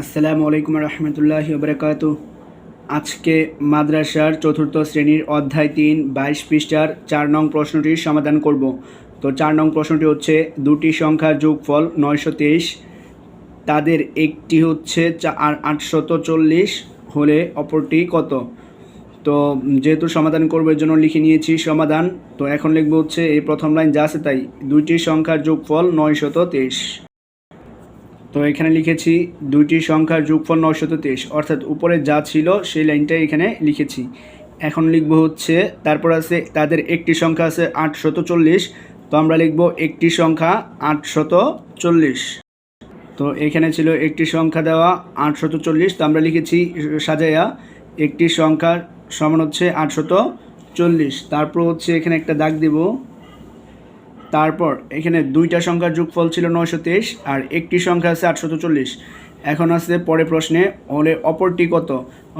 আসসালামু আলাইকুম রহমতুল্লাহ বরকাত আজকে মাদ্রাসার চতুর্থ শ্রেণির অধ্যায় তিন, বাইশ পৃষ্ঠার চার নং প্রশ্নটির সমাধান করব। তো চার নং প্রশ্নটি হচ্ছে, দুটি সংখ্যার যোগফল নয়শো তেইশ, তাদের একটি হচ্ছে আটশত চল্লিশ, হলে অপরটি কত? তো যেহেতু সমাধান করব, এর জন্য লিখে নিয়েছি সমাধান। তো এখন লিখব হচ্ছে, এই প্রথম লাইন যা আছে তাই, দুইটি সংখ্যার যোগফল নয়শত তেইশ। তো এখানে লিখেছি, দুইটি সংখ্যার যোগফল নয়শত তেইশ। অর্থাৎ উপরে যা ছিল সেই লাইনটাই এখানে লিখেছি। এখন লিখব হচ্ছে, তারপর আছে তাদের একটি সংখ্যা আছে আটশত চল্লিশ, তো আমরা লিখব একটি সংখ্যা আটশত চল্লিশ। তো এখানে ছিল একটি সংখ্যা দেওয়া আটশত চল্লিশ, তো আমরা লিখেছি সাজাইয়া, একটি সংখ্যা সমান হচ্ছে আটশত চল্লিশ। তারপর হচ্ছে এখানে একটা দাগ দিব। তারপর এখানে দুইটা সংখ্যার যোগফল ছিল নয়শো তেইশ আর একটি সংখ্যা আছে আটশত চল্লিশ। এখন আছে পরে প্রশ্নে, হলে অপরটি কত?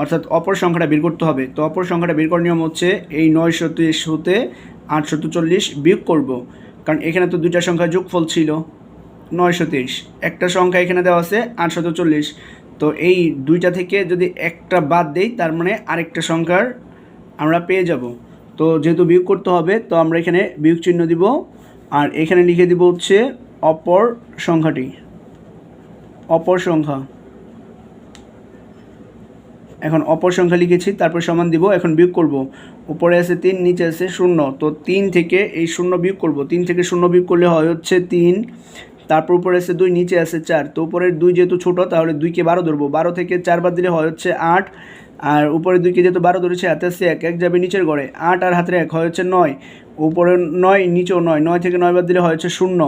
অর্থাৎ অপর সংখ্যাটা বের করতে হবে। তো অপর সংখ্যাটা বের করার নিয়ম হচ্ছে এই নয়শো তেইশ হতে আটশত চল্লিশ বিয়োগ করব। কারণ এখানে তো দুইটা সংখ্যার যোগফল ছিল নয়শো তেইশ। একটা সংখ্যা এখানে দেওয়া আছে আটশত চল্লিশ। তো এই দুইটা থেকে যদি একটা বাদ দেই, তার মানে আরেকটা সংখ্যার আমরা পেয়ে যাব। তো যেহেতু বিয়োগ করতে হবে, তো আমরা এখানে বিয়োগ চিহ্ন দিব আর এখানে লিখে দিব হচ্ছে অপর সংখ্যাটি। অপর সংখ্যা। এখন অপর সংখ্যা লিখেছি, তারপর সমান দিব, এখন বিয়োগ করব। উপরে আছে তিন, নিচে আছে শূন্য। তো তিন থেকে এই শূন্য বিয়োগ করব। তিন থেকে শূন্য বিয়োগ করলে হয় হচ্ছে তিন তারপর উপরে আছে দুই, নিচে আছে চার। তো উপরের দুই যেহেতু ছোটো, তাহলে দুইকে বারো ধরবো। বারো থেকে চার বাদ দিলে হয় হচ্ছে আট। আর উপরে দুইকে যেহেতু বারো ধরেছে, হাতে আছে এক। এক যাবে নিচের গড়ে। আট আর হাতের এক হয় হচ্ছে নয়। উপরে নয়, নিচেও নয়। নয় থেকে নয় বাদ দিলে হয় হচ্ছে শূন্য।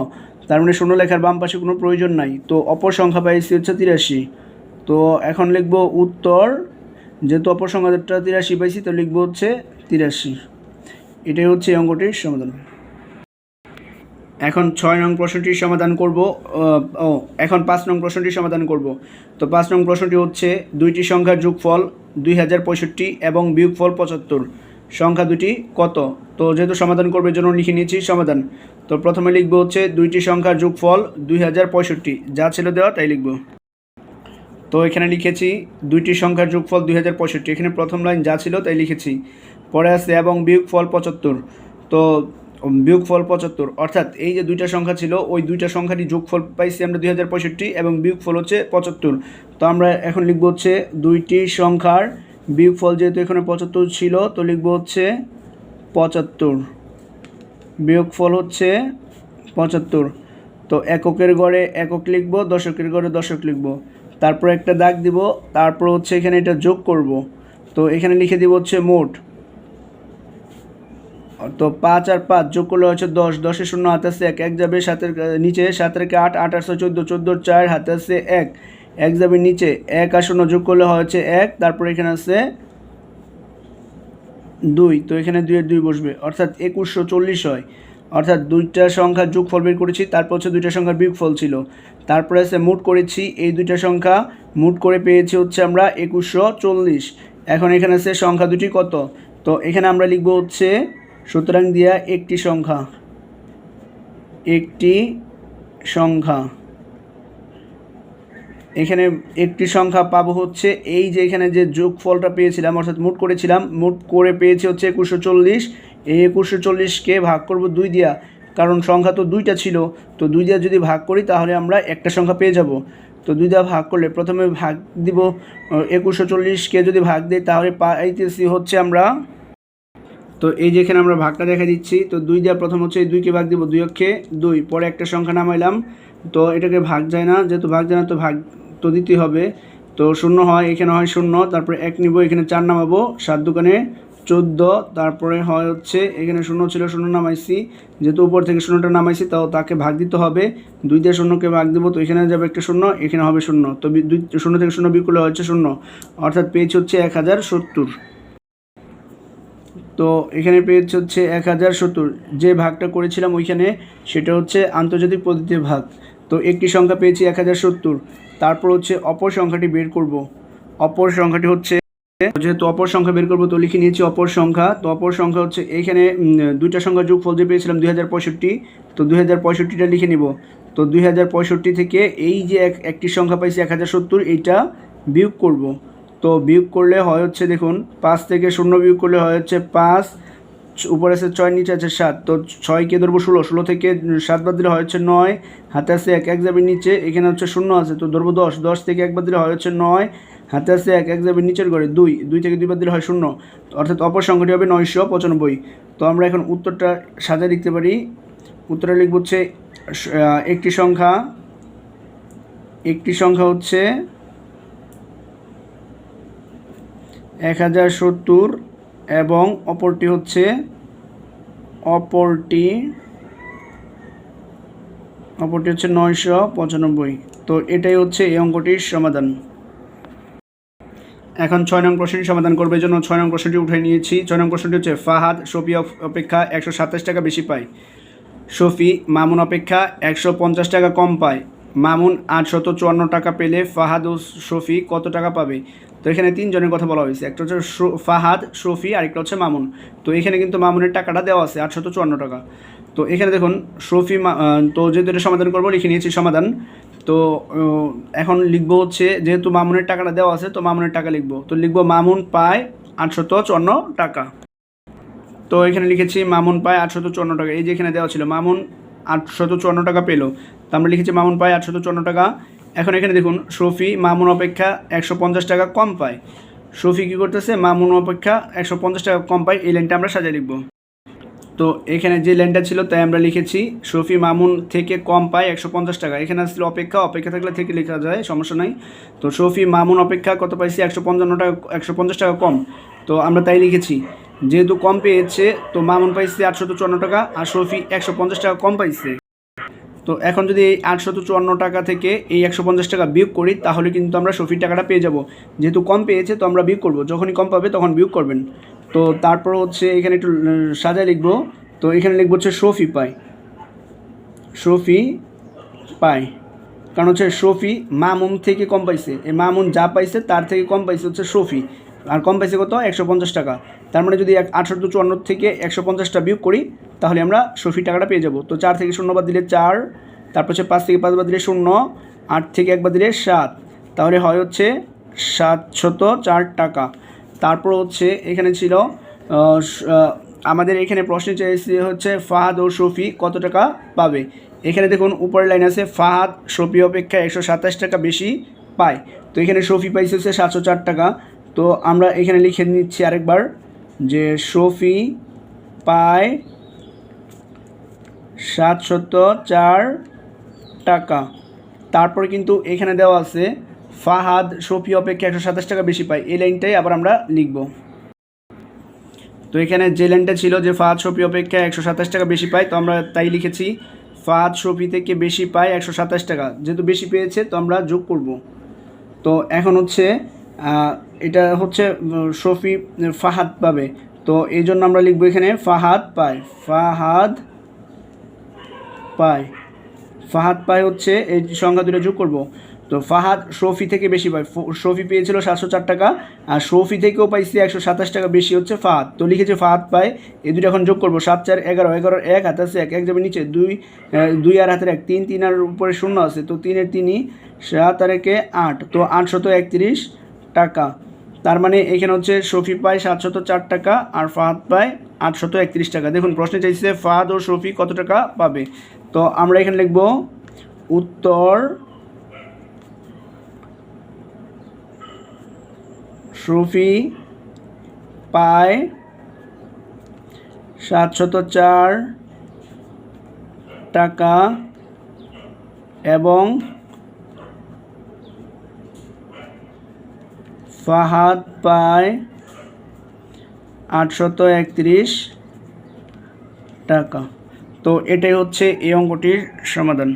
তার মানে শূন্য লেখার বাম পাশে কোনো প্রয়োজন নাই। তো অপর সংখ্যা পাইছি হচ্ছে তিরাশি। তো এখন লিখব উত্তর। যেহেতু অপর সংখ্যাটা তিরাশি পাইছি, তো লিখব হচ্ছে তিরাশি। এটাই হচ্ছে এই অঙ্কটির সমাধান। এখন ছয় নং প্রশ্নটির সমাধান করব ও, এখন পাঁচ নং প্রশ্নটির সমাধান করব। তো পাঁচ নং প্রশ্নটি হচ্ছে দুইটি সংখ্যার যোগফল দুই হাজার পঁয়ষট্টি এবং বিয়োগফল পঁচাত্তর। সংখ্যা দুটি কত? তো যেহেতু সমাধান করবে জন্য লিখে নিয়েছি সমাধান। তো প্রথমে লিখব হচ্ছে দুইটি সংখ্যার যোগফল দুই হাজার পঁয়ষট্টি। যা ছিল দেওয়া, তাই লিখব। তো এখানে লিখেছি দুইটি সংখ্যার যোগফল দুই হাজার পঁয়ষট্টি। এখানে প্রথম লাইন যা ছিল, তাই লিখেছি। পরে আছে এবং বিয়োগফল পঁচাত্তর। তো বিয়োগফল পঁচাত্তর। অর্থাৎ এই যে দুইটা সংখ্যা ছিল, ওই দুইটা সংখ্যাটি যোগফল পাইছি আমরা দুই হাজার পঁয়ষট্টি এবং বিয়োগফল হচ্ছে পঁচাত্তর। তো আমরা এখন লিখব হচ্ছে দুইটি সংখ্যার বিয়োগফল যেহেতু এখানে পঁচাত্তর ছিল, তো লিখব হচ্ছে পঁচাত্তর। বিয়োগফল হচ্ছে পঁচাত্তর। তো এককের গড়ে একক লিখব, দশকের গড়ে দশক লিখব। তারপর একটা দাগ দিব, তারপর হচ্ছে এখানে এটা যোগ করব। তো এখানে লিখে দিব হচ্ছে মোট। তো পাঁচ আর পাঁচ যোগ করলে হচ্ছে দশ দশে শূন্য হাতে আছে এক এক যাবে সাতের নিচে সাতের কে আট আট আটশো চোদ্দ চোদ্দোর চার হাতে আছে এক। এক যাবে নিচে, এক আর শূন্য যোগ করলে হচ্ছে এক, তারপর এখানে আছে দুই, তো এখানে দুইয়ের দুই বসবে, অর্থাৎ একুশশো চল্লিশ হয়। অর্থাৎ দুইটা সংখ্যা সংখ্যার যোগফল বের করেছি, তারপর হচ্ছে দুইটা সংখ্যার বিয়োগফল ছিল। তারপরে আছে মুট করেছি, এই দুইটা সংখ্যা মুট করে পেয়েছি হচ্ছে আমরা একুশশো চল্লিশ। এখন এখানে আছে সংখ্যা দুটি কত? তো এখানে আমরা লিখব হচ্ছে সুতরাং দিয়া একটি সংখ্যা একটি সংখ্যা। এখানে একটি সংখ্যা পাবো হচ্ছে এই যে এখানে যে যোগফলটা পেয়েছিলাম, অর্থাৎ মুট করেছিলাম, মুট করে পেয়েছি হচ্ছে একুশশো চল্লিশ। এই একুশশো চল্লিশকে ভাগ করব দুই দিয়া, কারণ সংখ্যা তো দুইটা ছিল। তো দুই দিয়া যদি ভাগ করি, তাহলে আমরা একটা সংখ্যা পেয়ে যাব। তো দুই দিয়া ভাগ করলে প্রথমে ভাগ দিব, একুশশো চল্লিশকে যদি ভাগ দিই, তাহলে পাইতেছি হচ্ছে আমরা তো এই যেখানে আমরা ভাগটা দেখা দিচ্ছি, তো দুই দেওয়া প্রথম হচ্ছে এই দুইকে ভাগ দিব দুই অক্ষে দুই, পরে একটা সংখ্যা নামাইলাম, তো এটাকে ভাগ যায় না, যেহেতু ভাগ যায় না তো ভাগ তো দিতে হবে, তো শূন্য হয়, এখানে হয় শূন্য, তারপরে এক নিব, এখানে চার নামাবো, সাত দোকানে চোদ্দ, তারপরে হয় হচ্ছে এখানে শূন্য ছিল, শূন্য নামাইছি, যেহেতু উপর থেকে শূন্যটা নামাইছি, তাও তাকে ভাগ দিতে হবে, দুই দিয়ে শূন্যকে ভাগ দেবো, তো এখানে যাবে একটা শূন্য, এখানে হবে শূন্য, তো দুই শূন্য থেকে শূন্য বিকুলে হচ্ছে শূন্য, অর্থাৎ পেয়েছি হচ্ছে এক হাজার সত্তর। তো এখানে পেয়েছে হচ্ছে এক হাজার সত্তর। যে ভাগটা করেছিলাম ওইখানে সেটা হচ্ছে আন্তর্জাতিক পদ্ধতির ভাগ। তো একটি সংখ্যা পেয়েছি এক হাজার সত্তর। তারপর হচ্ছে অপর সংখ্যাটি বের করব। অপর সংখ্যাটি হচ্ছে যেহেতু অপর সংখ্যা বের করব তো লিখে নিয়েছি অপর সংখ্যা। তো অপর সংখ্যা হচ্ছে উম, দুইটা সংখ্যা যোগফল যে পেয়েছিলাম দুই হাজার পঁয়ষট্টি তো দুই হাজার পঁয়ষট্টিটা লিখে নিব। তো দুই হাজার পঁয়ষট্টি থেকে এই যে এক একটি সংখ্যা পাইছি এক হাজার সত্তর এইটা বিয়োগ করব। তো বিয়োগ করলে হয় হচ্ছে দেখুন, পাঁচ থেকে শূন্য বিয়োগ করলে হয় হচ্ছে পাঁচ, উপরে আছে ছয়, নিচে আছে সাত। তো ছয়কে ধরবো ষোলো ষোলো থেকে সাত বাদ দিলে হয় হচ্ছে নয়, হাতে আছে এক এক যাবে নিচে, এখানে হচ্ছে শূন্য আছে, তো ধরবো দশ। দশ থেকে এক বাদ দিলে হয় হচ্ছে নয়, হাতে আছে এক এক যাবে নিচের ঘরে দুই দুই থেকে দুই বাদ দিলে হয় শূন্য। অর্থাৎ অপর সংখ্যাটি হবে নয়শো পঁচানব্বই। তো আমরা এখন উত্তরটা সাজায় লিখতে পারি। উত্তরে লিখব হচ্ছে একটি সংখ্যা একটি সংখ্যা হচ্ছে এক হাজার সত্তর এবং অপরটি হচ্ছে অপরটি অপরটি হচ্ছে নয়শো পঁচানব্বই। তো এটাই হচ্ছে এই অঙ্কটির সমাধান। এখন ছয় নং প্রশ্নটি সমাধান করবে জন্য ছয় নং প্রশ্নটি উঠে নিয়েছি। ছয় নং প্রশ্নটি হচ্ছে, ফাহাদ, শফি অপ- অপেক্ষা একশো সাতাশ টাকা বেশি পায়। শফি, মামুন অপেক্ষা একশো পঞ্চাশ টাকা কম পায়। মামুন, আটশত চুয়ান্ন টাকা পেলে ফাহাদ ও শফি কত টাকা পাবে? তো এখানে তিনজনের কথা বলা হয়েছে। একটা হচ্ছে ফাহাদ, শফি আরেকটা হচ্ছে মামুন। তো এখানে কিন্তু মামুনের টাকাটা দেওয়া আছে, আটশত চুয়ান্ন টাকা। তো এখানে দেখুন, শফি তো যেহেতু এটা সমাধান করব, লিখে নিয়েছি সমাধান। তো এখন লিখব হচ্ছে, যেহেতু মামুনের টাকাটা দেওয়া আছে, তো মামুনের টাকা লিখব। তো লিখব মামুন পায় আটশত চুয়ান্ন টাকা। তো এখানে লিখেছি মামুন পায় আটশত চুয়ান্ন টাকা। এই যে এখানে দেওয়া ছিল, মামুন আটশত চুয়ান্ন টাকা পেল। তো আমরা লিখেছি মামুন পায় আটশত চুয়ান্ন টাকা। এখন এখানে দেখুন, শফি মামুন অপেক্ষা একশো পঞ্চাশ টাকা কম পায়। শফি কী করতেছে? মামুন অপেক্ষা একশো পঞ্চাশ টাকা কম পায়, এই লাইনটা আমরা সাজিয়ে লিখব। তো এখানে যে লাইনটা ছিল, তাই আমরা লিখেছি, শফি মামুন থেকে কম পায় একশো পঞ্চাশ টাকা। এখানে আসলে অপেক্ষা অপেক্ষা থাকলে থেকে লেখা যায়, সমস্যা নাই। তো শফি মামুন অপেক্ষা কত পাইছি? একশো পঞ্চান্ন টাকা, একশো পঞ্চাশ টাকা কম। তো আমরা তাই লিখেছি, যেহেতু কম পেয়েছে, তো মামুন পাইছে আটশত চুয়ান্ন টাকা, আর শফি একশো পঞ্চাশ টাকা কম পাইছে। তো এখন যদি এই আটশত চুয়ান্ন টাকা থেকে এই একশো পঞ্চাশ টাকা বিয়োগ করি, তাহলে কিন্তু আমরা শফির টাকাটা পেয়ে যাব। যেহেতু কম পেয়েছে, তো আমরা বিয়োগ করব। যখনই কম পাবে, তখন বিয়োগ করবেন। তো তারপর হচ্ছে এখানে একটু সাজায় লিখব। তো এখানে লিখব হচ্ছে শফি পায় শফি পায় কারণ হচ্ছে শফি মামুন থেকে কম পাইছে। এই মামুন যা পাইছে, তার থেকে কম পাইছে হচ্ছে শফি আর কম পাইছে কত? একশো পঞ্চাশ টাকা। তার মানে যদি আটশো চুয়ান্ন থেকে একশো পঞ্চাশটা বিয়োগ করি, তাহলে আমরা শফি টাকাটা পেয়ে যাব। তো চার থেকে শূন্য বাদ দিলে চার, তারপর হচ্ছে পাঁচ থেকে পাঁচ বাদ দিলে শূন্য, আট থেকে এক বাদ দিলে সাত। তাহলে হয় হচ্ছে সাতশত চার টাকা। তারপর হচ্ছে এখানে ছিল আমাদের এখানে প্রশ্ন চাইছে হচ্ছে ফাহাদ ও শফি কত টাকা পাবে? এখানে দেখুন, উপরের লাইন আছে, ফাহাদ শফি অপেক্ষা একশো সাতাশ টাকা বেশি পায়। তো এখানে শফি পাইছে হচ্ছে সাতশো চার টাকা। তো আমরা এখানে লিখে নিচ্ছি আরেকবার যে শফি পায় সাতশত চার টাকা। তারপরে কিন্তু এখানে দেওয়া আছে, ফাহাদ শফি অপেক্ষা একশো সাতাশ টাকা বেশি পায়। এই লাইনটাই আবার আমরা লিখব। তো এখানে যে লাইনটা ছিল যে ফাহাদ শফি অপেক্ষা একশো সাতাশ টাকা বেশি পায়, তো আমরা তাই লিখেছি, ফাহাদ শফি থেকে বেশি পায় একশো সাতাশ টাকা। যেহেতু বেশি পেয়েছে, তো আমরা যোগ করব। তো এখন হচ্ছে এটা হচ্ছে শফি ফাহাদ পাবে। তো এই জন্য আমরা লিখব এখানে, ফাহাদ পায়। ফাহাদ পায়। ফাহাদ পায় হচ্ছে, এই সংখ্যা দুটো যোগ করব। তো ফাহাদ শফি থেকে বেশি পায়। শফি পেয়েছিল সাতশো চার টাকা, আর শফি থেকেও পাইছি একশো সাতাশ টাকা বেশি হচ্ছে ফাহাদ। তো লিখেছে ফাহাদ পায়। এই দুটো এখন যোগ করব। সাত, চার, এগারো এগারোর এক, হাত আছে, এক এক যাবে নিচে, দুই দুই আর হাতের এক। তিন তিন আর উপরে শূন্য আছে, তো তিনের তিনই সাত আর একে আট। তো আটশত একত্রিশ টাকা। তার মানে এখানে হচ্ছে শফি পায় সাতশত চার টাকা আর ফাহাদ পায় আটশত একত্রিশ টাকা। দেখুন, প্রশ্নে চাইছে ফাহাদ ও শফি কত টাকা পাবে? তো আমরা এখানে লিখব উত্তর শফি পায় সাতশত চার টাকা এবং ফাহাদ পায় আটশত একত্রিশ টাকা। তো এটাই হচ্ছে এই অঙ্কটির সমাধান।